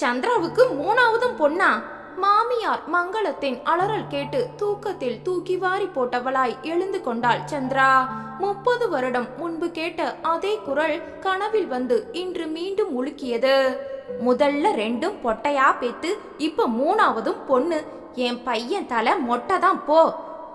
சந்திராவுக்கு மூணாவதும் பொண்ணா? மாமியார் மங்களத்தின் அலறல் கேட்டு தூக்கத்தில் தூக்கி வாரி போட்டவளாய் எழுந்து கொண்டாள் சந்திரா. முப்பது வருடம் முன்பு கேட்ட அதே குரல் கனவில் வந்து இன்று மீண்டும் உலுக்கியது. முதல்ல ரெண்டும் பொட்டையா பெத்து இப்ப மூணாவதும் பொண்ணு. என் பையன் தலை மொட்டை தான் போ.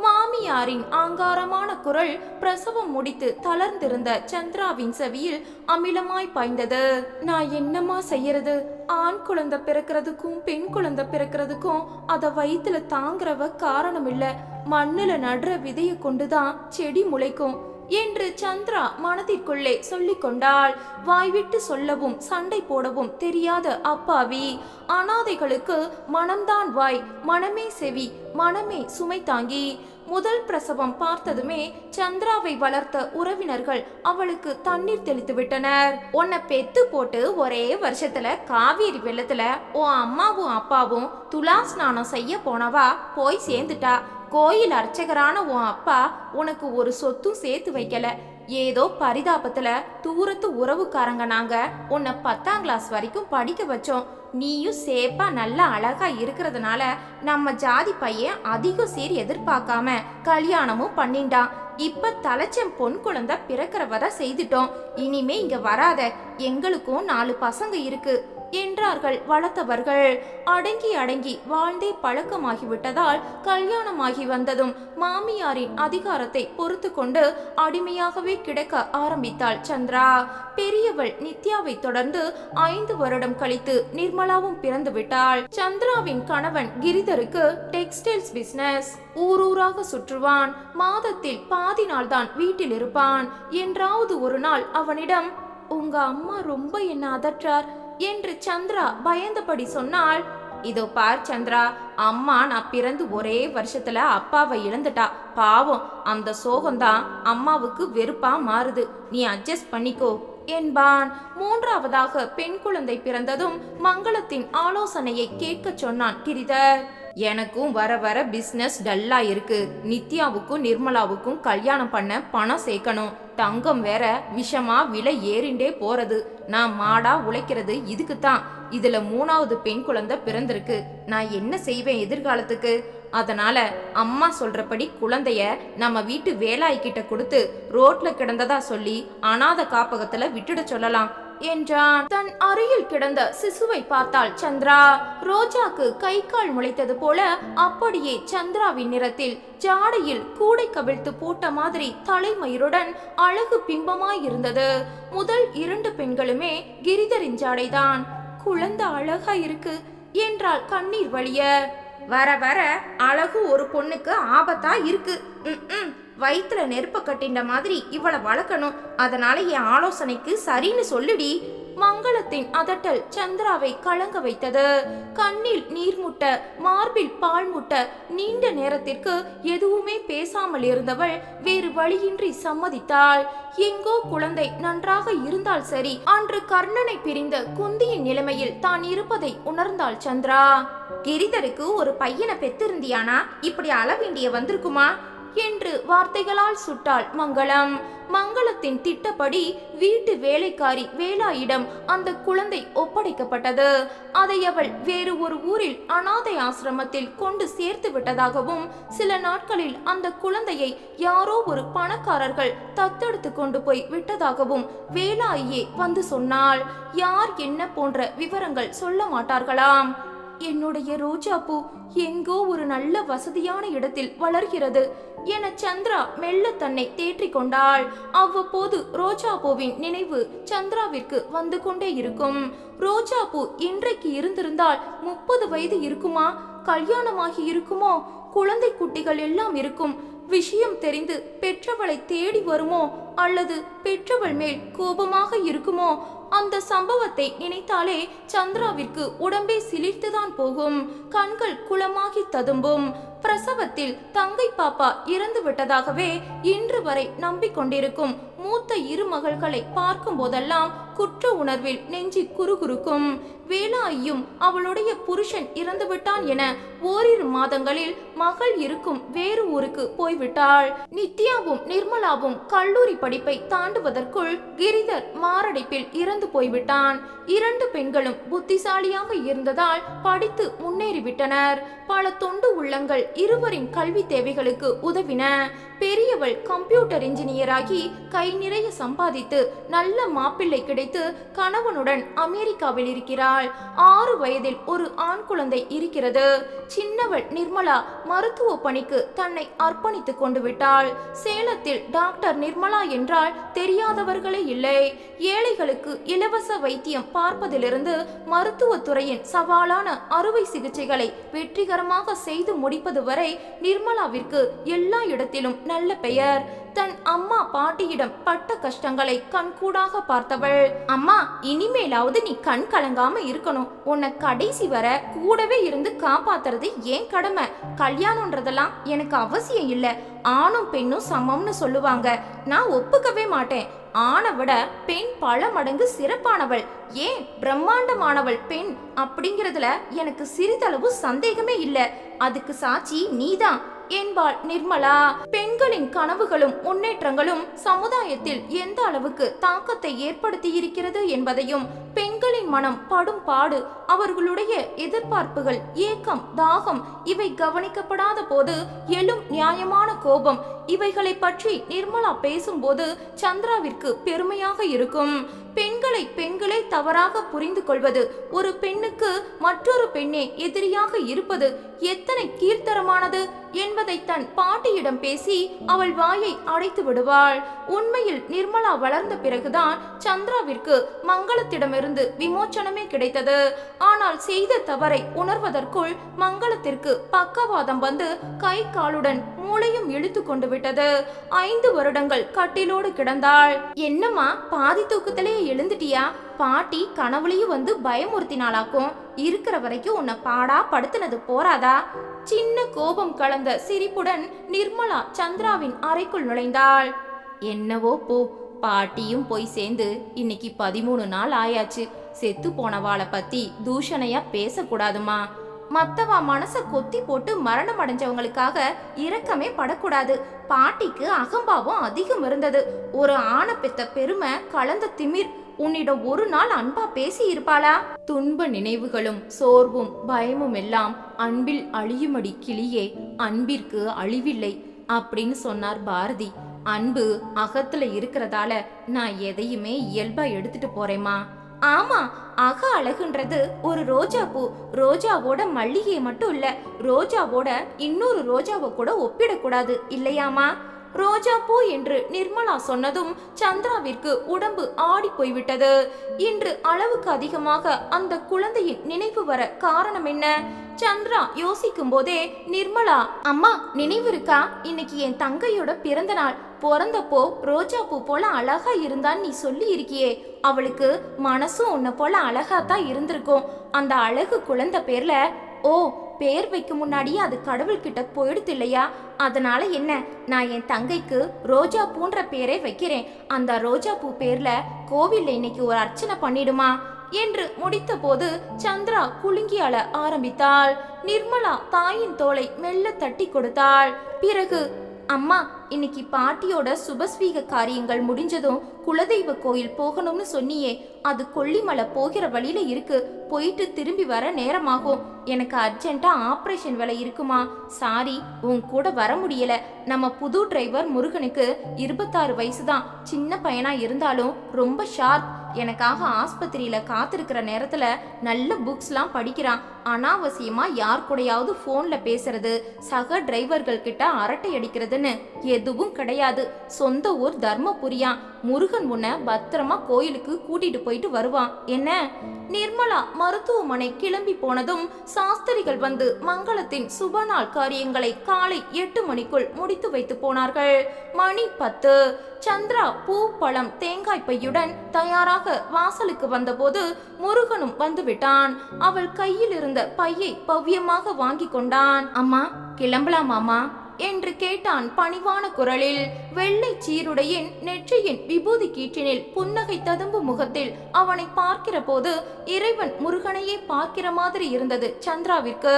மாமியாரின் ஆங்காரமான குரல் பிரசவம் முடித்து தளர்ந்திருந்த சந்திராவின் செவியில் அமிலமாய் பாய்ந்தது. நான் என்னமா செய்யறது? ஆண் குழந்தை பிறக்கிறதுக்கும் பெண் குழந்தை பிறக்கிறதுக்கும் அத வயித்துல தாங்குறவ காரணம் இல்ல மண்ணுல நடுற விதைய கொண்டுதான் செடி முளைக்கும் என்று சந்திரா மனதிற்குள்ளே சொல்லிக் கொண்டாள். வாய்விட்டு சொல்லவும் சண்டை போடவும் தெரியாத அப்பாவி. அனாதைகளுக்கு மனம்தான் வாய் மனமே செவி மனமே சுமை தாங்கி. முதல் பிரசவம் பார்த்ததுமே சந்திராவை வளர்த்த உறவினர்கள் அவளுக்கு தண்ணீர் தெளித்து விட்டனர். உன்னை பெத்து போட்டு ஒரே வருஷத்துல காவேரி வெள்ளத்துல உன் அம்மாவும் அப்பாவும் துலா ஸ்நானம் செய்ய போனவா போய் சேர்ந்துட்டா. கோயில் அர்ச்சகரான உன் அப்பா உனக்கு ஒரு சொத்தும் சேர்த்து வைக்கல. ஏதோ பரிதாபத்துல தூரத்து உறவுக்காரங்க நாங்க உன்னை பத்தாம் கிளாஸ் வரைக்கும் படிக்க வச்சோம். நீயும் சேப்பா நல்லா அழகா இருக்கிறதுனால நம்ம ஜாதி பையன் அதிக சீர் எதிர்பார்க்காம கல்யாணமும் பண்ணிண்டான் இப்ப தலைச்சம் பொன் குழந்தை பிறக்கிறவத செய்துட்டோம். இனிமே இங்க வராத. எங்களுக்கும் நாலு பசங்க இருக்கு. என்றார்கள் வளர்த்தவர்கள். அடங்கி அடங்கி வாழ்ந்தே பழக்கமாகிவிட்டதால் கல்யாணமாகி வந்ததும் மாமியாரின் அதிகாரத்தை பொறுத்து கொண்டு அடிமையாகவே கிடக்க ஆரம்பித்தாள் சந்திரா. பெரியவள் நித்யாவை தொடர்ந்து ஐந்து வருடம் கழித்து நிர்மலாவும் பிறந்து விட்டாள். சந்திராவின் கணவன் கிரிதருக்கு டெக்ஸ்டைல்ஸ் பிசினஸ் ஊரூராக சுற்றுவான். மாதத்தில் பாதி நாள் தான் வீட்டில் இருப்பான். என்றாவது ஒரு நாள் அவனிடம் உங்க அம்மா ரொம்ப என்ன அதற்றார். என்று சந்திரா பயந்தபடி சொன்னால் இதோ பார் சந்திரா அம்மா நான் பிறந்து ஒரே வருஷத்துல அப்பாவை இழந்துட்டா. பாவம் அந்த சோகம்தான் அம்மாவுக்கு வெறுப்பா மாறுது. நீ அட்ஜஸ்ட் பண்ணிக்கோ என்பான். மூன்றாவதாக பெண் குழந்தை பிறந்ததும் மங்களத்தின் ஆலோசனையை கேட்கச் சொன்னான் கிரிதர். எனக்கும் வர வர பிசினஸ் டல்லா இருக்கு. நித்யாவுக்கும் நிர்மலாவுக்கும் கல்யாணம் பண்ண பணம் சேர்க்கணும். தங்கம் வேற விஷமா விலை ஏறிண்டே போறது. நான் மாடா உழைக்கிறது இதுக்கு தான் இதுல மூணாவது பெண் குழந்தை பிறந்திருக்கு. நான் என்ன செய்வேன் எதிர்காலத்துக்கு? அதனால அம்மா சொல்றபடி குழந்தைய நம்ம வீட்டு வேலாய்கிட்ட கொடுத்து ரோட்ல கிடந்ததா சொல்லி அனாதை காப்பகத்துல விட்டுட சொல்லலாம். என்றான். தன் அருகில் கிடந்த சிசுவை பார்த்தாள் சந்திரா. ரோஜாக்கு கை கால் முளைத்தது போல அப்படியே சந்திராவின் நிறத்தில் ஜாடையில் கூடை கவிழ்த்து போட்ட மாதிரி தலைமயிருடன் அழகு பிம்பமாய் இருந்தது முதல் இரண்டு பெண்களுமே கிரிதரின் ஜாடைதான். குழந்தை அழகா இருக்கு என்றாள் கண்ணீர் வழிய. வர வர அழகு ஒரு பொண்ணுக்கு ஆபத்தா இருக்கு. வயிற்றுல நெருப்ப கட்டின்ற மாதிரி இவளை வளர்க்கணும். அதனால என் ஆலோசனைக்கு சரின்னு சொல்லுடி. மங்களத்தின் அதட்டல் சந்திராவை கலங்க வைத்தது. கண்ணில் நீர்முட்ட மார்பில் பால் முட்ட நீண்ட நேரத்திற்கு எதுவுமே பேசாமல் இருந்தவள் வேறு வழியின்றி சம்மதித்தாள். எங்கோ குழந்தை நன்றாக இருந்தால் சரி அன்று கர்ணனை பிரிந்த குந்தியின் நிலைமையில் தான் இருப்பதை உணர்ந்தாள் சந்திரா. கிரிதருக்கு ஒரு பையனை பெத்திருந்தியானா? இப்படி அளவேண்டிய வந்திருக்குமா? என்று வார்த்தைகளால் சுட்டாள் மங்களம். மங்களத்தின் திட்டப்படி வீட்டு வேலைக்காரி வேலாயிடம் அந்த குழந்தை ஒப்படைக்கப்பட்டது. அதை அவள் வேறு ஒரு ஊரில் அனாதை ஆசிரமத்தில் கொண்டு சேர்த்து விட்டதாகவும் சில நாட்களில் அந்த குழந்தையை யாரோ ஒரு பணக்காரர்கள் தத்தெடுத்து கொண்டு போய் விட்டதாகவும் வேலாயியே வந்து சொன்னாள். யார் என்ன போன்ற விவரங்கள் சொல்ல மாட்டார்களாம். என்னுடைய ரோஜா பூ எங்கோ ஒரு நல்ல வசதியான இடத்தில் வளர்கிறது. என சந்திரா மெல்ல தன்னை தேற்றிக் கொண்டாள். அவ்வப்போது ரோஜா பூவின் நினைவு சந்திராவிற்கு வந்து கொண்டே இருக்கும். ரோஜா பூ இன்றைக்கு இருந்திருந்தால் முப்பது வயது இருக்குமா? கல்யாணமாகி இருக்குமோ? குழந்தை குட்டிகள் எல்லாம் இருக்கும். விஷயம் தெரிந்து பெற்றவளை தேடி வருமோ? அல்லது பெற்றவள் மேல் கோபமாக இருக்குமோ அந்த சம்பவத்தை நினைத்தாலே சந்திராவிற்கு உடம்பே சிலிர்த்துதான் போகும். கண்கள் குளமாகி ததும்பும். பிரசவத்தில் தங்கை பாப்பா இறந்து விட்டதாகவே இன்று வரை நம்பிக்கொண்டிருக்கும் மூத்த இரு மகள்களை பார்க்கும் போதெல்லாம் குற்ற உணர்வில் நெஞ்சி குறுகுறுக்கும். வேலாயும் அவளுடைய புருஷன் இறந்துவிட்டான் என ஓரிரு மாதங்களில் மகள் இருக்கும் வேறு ஊருக்கு போய்விட்டாள். நித்யாவும் நிர்மலாவும் கல்லூரி படிப்பை தாண்டுவதற்குள் கிரிதர் மாரடைப்பில் இறந்து போய்விட்டான். இரண்டு பெண்களும் புத்திசாலியாக இருந்ததால் படித்து முன்னேறிவிட்டனர். பல தொண்டு உள்ளங்கள் இருவரின் கல்வி தேவைகளுக்கு உதவின. பெரியவள் கம்ப்யூட்டர் இன்ஜினியராகி கை நிறைய சம்பாதித்து நல்ல மாப்பிள்ளை கிடைத்து கணவனுடன் அமெரிக்காவில் இருக்கிறாள். ஆறு வயதில் ஒரு ஆண் குழந்தை இருக்கிறது. சின்னவள் நிர்மலா மருத்துவ பணிக்கு தன்னை அர்ப்பணித்துக் கொண்டு விட்டாள். சேலத்தில் டாக்டர் நிர்மலா என்றால் தெரியாதவர்களே இல்லை. ஏழைகளுக்கு இலவச வைத்தியம் பார்ப்பதிலிருந்து மருத்துவத்துறையின் சவாலான அறுவை சிகிச்சைகளை வெற்றிகரமாக செய்து முடிப்பது வரை நிர்மலாவிற்கு எல்லா இடத்திலும் நல்ல பெயர். தன் அம்மா பாட்டியிடம் பட்ட கஷ்டங்களை கண்கூடாக பார்த்தவள். அம்மா இனிமேலாவது நீ கண் கலங்காம இருக்கணும். உன்னை கடைசி வர கூடவே இருந்து காப்பாத்துறது ஏன் கடமை? கல்யாணம்ன்றதெல்லாம் எனக்கு அவசியம் இல்ல. ஆணும் பெண்ணும் சமம்னு சொல்லுவாங்க. நான் ஒப்புக்கவே மாட்டேன். ஆணை விட பெண் பல மடங்கு சிறப்பானவள். ஏன் பிரம்மாண்டமானவள் பெண்? அப்படிங்கிறதுல எனக்கு சிறிதளவு சந்தேகமே இல்ல. அதுக்கு சாட்சி நீதான். என்பாள் நிர்மலா. பெண்களின் கனவுகளும் முன்னேற்றங்களும் சமுதாயத்தில் எந்த அளவுக்கு தாக்கத்தை ஏற்படுத்தி இருக்கிறது என்பதையும் பெண்களின் மனம் படும் பாடு அவர்களுடைய எதிர்பார்ப்புகள் ஏக்கம் தாகம் இவை கவனிக்கப்படாத போது எழும் நியாயமான கோபம். இவைகளை பற்றி நிர்மலா பேசும்போது சந்திராவிற்கு பெருமையாக இருக்கும். பெண்களை பெண்களே தவறாக புரிந்து கொள்வது ஒரு பெண்ணுக்கு மற்றொரு பெண்ணே எதிரியாக இருப்பது எத்தனை கீழ்த்தரமானது என்பதை தன் பாட்டியிடம் பேசி அவள் வாயை அடைத்து விடுவாள் உண்மையில் நிர்மலா வளர்ந்த பிறகுதான் சந்திராவிற்கு மங்களத்திடமிருந்து விமோச்சனமே கிடைத்தது. ஆனால் செய்த தவறை உணர்வதற்குள் மங்களத்திற்கு பக்கவாதம் வந்து கை காலுடன் மூளையும் இழுத்து கொண்டு விட்டது. ஐந்து வருடங்கள் கட்டிலோடு கிடந்தாள். என்னம்மா பாதி தூக்கத்திலேயே எழுந்துட்டியா? பாட்டி கனவுலையும் வந்து பயமுறுத்தினாளாக்கும். இருக்கிற வரைக்கும் உன்னை பாடா படுத்தினது போறாதா? சின்ன கோபம் கலந்த சிரிப்புடன் நிர்மலா சந்திராவின் அறைக்குள் நுழைந்தாள். என்னவோ போ பாட்டியும் போய் சேர்ந்து இன்னைக்கு பதிமூணு நாள் ஆயாச்சு. செத்து போனவாளை பத்தி தூஷணையா பேசக்கூடாதுமா. மத்தவா மனச கொத்தி போட்டு மரணம் அடைஞ்சவங்களுக்காக இரக்கமே படக்கூடாது. பாட்டிக்கு அகம்பாவம் அதிகம் இருந்தது. ஒரு ஆணை பெத்த பெருமை கலந்த திமிர். உன்னிடம் ஒரு நாள் அன்பா பேசி இருப்பாளா? துன்ப நினைவுகளும் சோர்வும் பயமும் எல்லாம் அன்பில் அழியுமடி கிளியே அன்பிற்கு அழிவில்லை அப்படின்னு சொன்னார் பாரதி. அன்பு அகத்துல இருக்கிறதால நான் எதையுமே இயல்பா எடுத்துட்டு போறேம்மா. ஆமா அக அழகுன்றது ஒரு ரோஜா பூ ரோஜாவோட மல்லிகை மட்டும் இல்ல ரோஜாவோட இன்னொரு ரோஜாவை கூட ஒப்பிடக்கூடாது இல்லையாமா ரோஜா என்று நிர்மலா சொன்னதும் சந்திராவிற்கு உடம்பு ஆடி போய்விட்டது இன்று அளவுக்கு அதிகமாக அந்த குழந்தையின் நினைவு வர காரணம் என்ன? சந்திரா யோசிக்கும் போதே நிர்மலா அம்மா நினைவு இருக்கா? இன்னைக்கு என் தங்கையோட பிறந்த நாள். பிறந்தப்போ ரோஜா பூ போல அழகா இருந்தான்னு நீ சொல்லி இருக்கியே அவளுக்கு மனசும் உன்னை போல அழகா தான் இருந்திருக்கும். அந்த அழகு குழந்தை பேர்ல ஓ பேர் வைக்கும் முன்னாடியே அது கடவுள்கிட்ட போயிடுது இல்லையா அதனால என்ன? நான் என் தங்கைக்கு ரோஜா பூன்ற பேரே வைக்கிறேன். அந்த ரோஜா பூ பேர்ல கோவில்ல இன்னைக்கு ஒரு அர்ச்சனை பண்ணிடுமா? என்று முடித்தபோது சந்திரா குலுங்கி அழ ஆரம்பித்தாள். நிர்மலா தாயின் தோலை மெல்ல தட்டி கொடுத்தாள். பிறகு அம்மா இன்னைக்கு பாட்டியோட சுபஸ்வீக காரியங்கள் முடிஞ்சதும் குலதெய்வ கோயில் போகணும்னு சொன்னியே. அது கொல்லிமலை போகிற வழியில இருக்கு. போயிட்டு திரும்பி வர நேரமாகும். எனக்கு அர்ஜென்ட்டா ஆப்ரேஷன் வேலை இருக்குமா? சாரி உன் கூட வர முடியல. நம்ம புது டிரைவர் முருகனுக்கு இருபத்தாறு வயசு தான் சின்ன பையனா இருந்தாலும் ரொம்ப ஷார்ப். எனக்காக ஆஸ்பத்திரியில் காத்திருக்கிற நேரத்தில் நல்ல புக்ஸ்லாம் படிக்கிறான். அனாவசியமாக யார் கூடயாவது ஃபோனில் பேசுறது சக டிரைவர்கள் கிட்ட அரட்டை அடிக்கிறதுன்னு எதுவும் கிடையாது. சொந்த ஊர் தர்மபுரியான் முருகன் உன்னை பத்திரமா கோயிலுக்கு கூட்டிட்டு போயிட்டு வருவான். என்ன? நிர்மலா மருத்துவமனை கிளம்பி போனதும் சாஸ்திரிகள் வந்து மங்களத்தின் சுப நாள் காரியங்களை காலை எட்டு மணிக்குள் முடித்து வைத்து போனார்கள். மணி பத்து. சந்திரா பூ பழம் தேங்காய் பையுடன் தயாராக வாசலுக்கு வந்தபோது முருகனும் வந்துவிட்டான். அவள் கையில் இருந்த பையை பவ்யமாக வாங்கி கொண்டான். அம்மா கிளம்பலாமாமா என்று கேட்டான் பணிவான குரலில். வெள்ளை சீருடையின் நெற்றியின் விபூதி கீற்றினில் புன்னகை ததும்பு முகத்தில் அவனை பார்க்கிற போது இறைவன் முருகனையே பார்க்கிற மாதிரி இருந்தது சந்திராவிற்கு.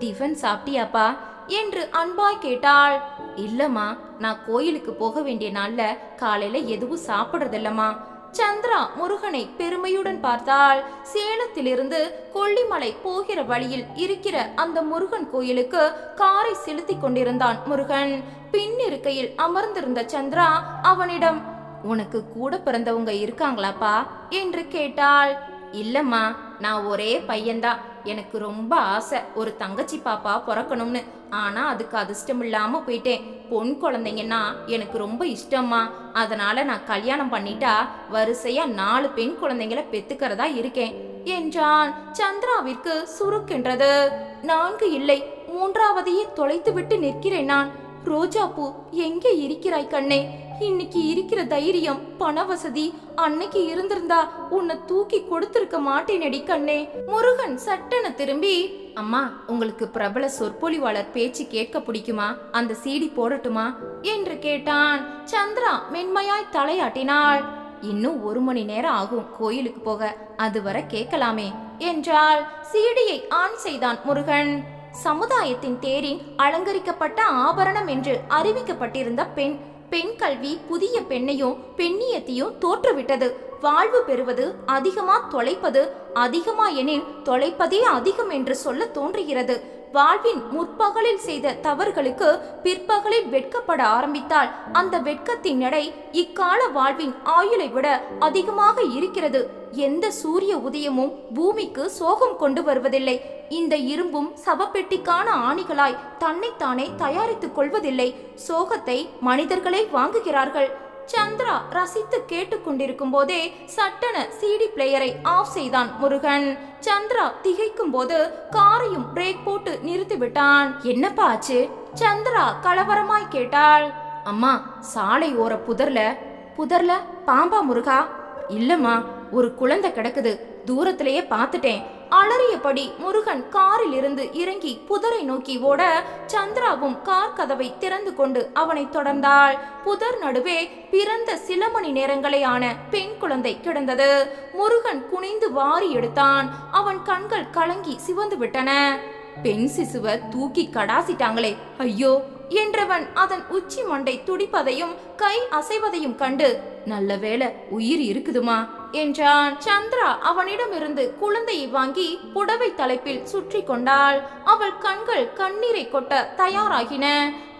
டிஃபன் சாப்பிட்டியாப்பா? என்று அன்பாய் கேட்டாள். இல்லம்மா நான் கோயிலுக்கு போக வேண்டிய நாள்ல காலையில எதுவும் சாப்பிடுறதில்லம்மா. சந்திரா முருகனை பெருமையுடன் பார்த்தாள். சேலத்திலிருந்து கொல்லிமலை போகிற வழியில் இருக்கிற அந்த முருகன் கோயிலுக்கு காரை செலுத்திக் கொண்டிருந்தான் முருகன். பின்னிருக்கையில் அமர்ந்திருந்த சந்திரா அவனிடம் உனக்கு கூட பிறந்தவங்க இருக்காங்களாப்பா? என்று கேட்டாள். இல்லம்மா நான் ஒரே பையன்தான். எனக்கு ரொம்ப ஆசை ஒரு தங்கச்சி பாப்பா பிறக்கணும்னு. ஆனா அதுக்கு அதிர்ஷ்டம் இல்லாம போயிட்டேன். பொன் குழந்தைங்கன்னா எனக்கு ரொம்ப இஷ்டம்மா. அதனால நான் கல்யாணம் பண்ணிட்டா வரிசையா நாலு பெண் குழந்தைங்களை பெத்துக்கிறதா இருக்கேன். என்றான் சந்திராவிற்கு சுருக்கின்றது. நான்கு இல்லை மூன்றாவதையே தொலைத்து விட்டு நிற்கிறேன் நான். ரோஜாப்பூ எங்கே இருக்கிறாய் கண்ணே? இன்னைக்கு இருக்கிற தைரியம் பண வசதி அன்னைக்கு இருந்திருந்தா உன்னை தூக்கி கொடுத்திருக்க மாட்டேனடி கண்ணே. முருகன் சட்டன திரும்பி அம்மா உங்களுக்கு பிரபல சொற்பொழிவாளர் பேச்சு கேட்க பிடிக்குமா? அந்த சீடி போடட்டுமா? என்று கேட்டான். சந்திரா மென்மையாய் தலையாட்டினாள். இன்னும் ஒரு மணி நேரம் ஆகும் கோயிலுக்கு போக. அதுவரை கேட்கலாமே என்றால் சீடியை ஆன் செய்தான் முருகன். சமுதாயத்தின் தேரின் அலங்கரிக்கப்பட்ட ஆபரணம் என்று அறிவிக்கப்பட்டிருந்த பெண் பெண் கல்வி புதிய பெண்ணையும் பெண்ணியத்தையும் தோற்றுவிட்டது. வாழ்வு பெறுவது அதிகமா தொலைப்பது அதிகமா எனில் தொலைப்பதே அதிகம் என்று சொல்ல தோன்றுகிறது. வாழ்வின் முற்பகலில் செய்த தவறுகளுக்கு பிற்பகலில் வெட்கப்பட ஆரம்பித்தால் அந்த வெட்கத்தின் எடை இக்கால வாழ்வின் ஆயுளை விட அதிகமாக இருக்கிறது. எந்த சூரிய உதயமும் பூமிக்கு சோகம் கொண்டு வருவதில்லை. இந்த இரும்பும் சவப்பெட்டிக்கான ஆணிகளாய் தன்னைத்தானே தயாரித்துக் கொள்வதில்லை. சோகத்தை மனிதர்களே வாங்குகிறார்கள். சந்திரா ரசித்து கேட்டுக்கொண்டிருக்கும் போதே சட்டென சிடி பிளேயரை ஆஃப் செய்தான் முருகன். சந்திரா திகைக்கும் போது காரையும் பிரேக் போட்டு நிறுத்திவிட்டான். என்னப்பா ஆச்சு? சந்திரா கலவரமாய் கேட்டாள். அம்மா சாலை ஓர புதர்ல. புதர்ல? பாம்பா முருகா? இல்லம்மா ஒரு குழந்தை கிடக்குது. தூரத்திலேயே பார்த்துட்டேன். அலறியபடி முருகன் காரில் இருந்து இறங்கி புதரை நோக்கி ஓட சந்திராவும் கார் கதவை திறந்து கொண்டு அவனை தொடர்ந்தாள். புதர் நடுவே பிறந்த சில மணி நேரங்களே ஆன பெண் குழந்தை கிடந்தது. முருகன் குனிந்து வாரி எடுத்தான். அவன் கண்கள் கலங்கி சிவந்து விட்டன. பெண் சிசுவ தூக்கி கடாசிட்டாங்களே. ஐயோ என்றவன் அதன் உச்சி மண்டை துடிப்பதையும் கை அசைவதையும் கண்டு நல்ல வேலை உயிர் இருக்குதுமா? என்றான். சந்திரா அவனிடமிருந்து குழந்தையை வாங்கி புடவை தலைப்பில் சுற்றி கொண்டாள். அவள் கண்கள் கண்ணீரை கொட்ட தயாராகின.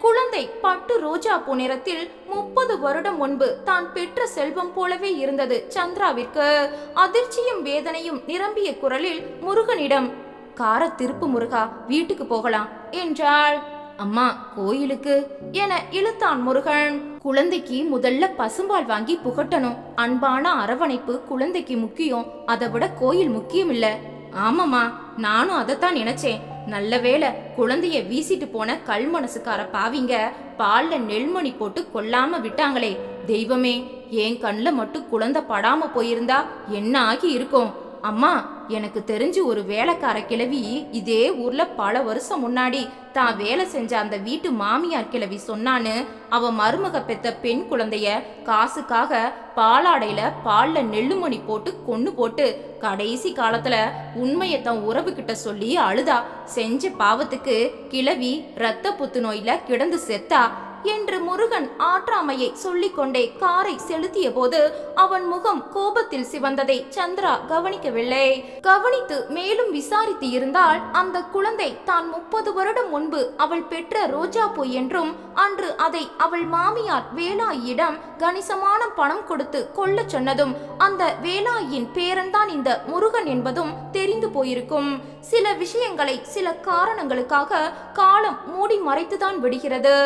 குழந்தை பட்டு ரோஜா பூ நிறத்தில் முப்பது வருடம் முன்பு தான் பெற்ற செல்வம் போலவே இருந்தது சந்திராவிற்கு. அதிர்ச்சியும் வேதனையும் நிரம்பிய குரலில் முருகனிடம் கார திருப்பு முருகா வீட்டுக்கு போகலாம் என்றாள். அம்மா கோயிலுக்கு. என இழுத்தான் முருகன். குழந்தைக்கு முதல்ல பசும்பால் வாங்கி புகட்டணும். அன்பான அரவணைப்பு குழந்தைக்கு முக்கியம். அதை விட கோயில் முக்கியம் இல்ல ஆமாம்மா நானும் அதைத்தான் நினைச்சேன். நல்ல வேளை குழந்தைய வீசிட்டு போன கல் மனசுக்கார பாவிங்க பால்ல நெல்மணி போட்டு கொல்லாம விட்டாங்களே. தெய்வமே என் கண்ணில் மட்டும் குழந்தை படாம போயிருந்தா என்ன ஆகி இருக்கும்? அம்மா எனக்கு தெரிஞ்சு ஒரு வேலைக்கார கிழவி இதே ஊர்ல பல வருஷம் முன்னாடி தான் வேலை செஞ்ச அந்த வீட்டு மாமியார் கிழவி சொன்னான்னு அவ மருமக பெத்த பெண் குழந்தைய காசுக்காக பாலாடையில பால்ல நெல்லுமணி போட்டு கொண்டு போட்டு கடைசி காலத்துல உண்மையை தன் உறவுகிட்ட சொல்லி அழுதா. செஞ்ச பாவத்துக்கு கிழவி இரத்த புத்துநோயில கிடந்து செத்தா. என்று முருகன் ஆற்றாமையை சொல்லிக்கொண்டே காரை செலுத்திய போது அவன் முகம் கோபத்தில் சிவந்ததை சந்திரா கவனிக்கவில்லை. கவனித்து மேலும் விசாரித்து இருந்தால் அந்த குழந்தை தான் முப்பது வருடம் முன்பு அவள் பெற்ற ரோஜா பூ என்றும் அன்று அதை அவள் மாமியார் வேலாயிடம் கணிசமான பணம் கொடுத்து கொல்ல சொன்னதும் அந்த வேலாயின் பேரன்தான் இந்த முருகன் என்பதும் தெரிந்து போயிருக்கும். சில விஷயங்களை சில காரணங்களுக்காக காலம் மூடி மறைத்துதான் விடுகிறது.